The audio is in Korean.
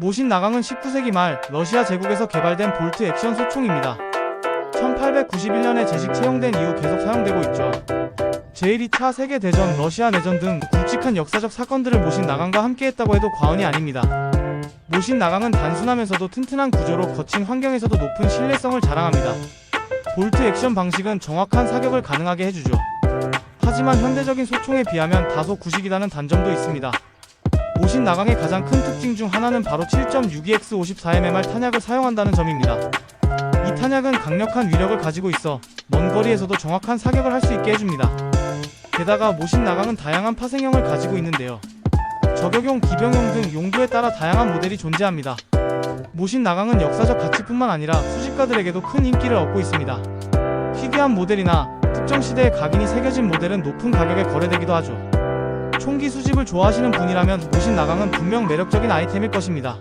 모신 나강은 19세기 말 러시아 제국에서 개발된 볼트 액션 소총입니다. 1891년에 제식 채용된 이후 계속 사용되고 있죠. 제1, 2차 세계대전, 러시아 내전 등 굵직한 역사적 사건들을 모신 나강과 함께했다고 해도 과언이 아닙니다. 모신 나강은 단순하면서도 튼튼한 구조로 거친 환경에서도 높은 신뢰성을 자랑합니다. 볼트 액션 방식은 정확한 사격을 가능하게 해주죠. 하지만 현대적인 소총에 비하면 다소 구식이라는 단점도 있습니다. 모신 나강의 가장 큰 특징 중 하나는 바로 7.62X54mmR 탄약을 사용한다는 점입니다. 이 탄약은 강력한 위력을 가지고 있어 먼 거리에서도 정확한 사격을 할 수 있게 해줍니다. 게다가 모신 나강은 다양한 파생형을 가지고 있는데요. 저격용, 기병용 등 용도에 따라 다양한 모델이 존재합니다. 모신 나강은 역사적 가치뿐만 아니라 수집가들에게도 큰 인기를 얻고 있습니다. 희귀한 모델이나 특정 시대에 각인이 새겨진 모델은 높은 가격에 거래되기도 하죠. 총기 수집을 좋아하시는 분이라면 모신 나강은 분명 매력적인 아이템일 것입니다.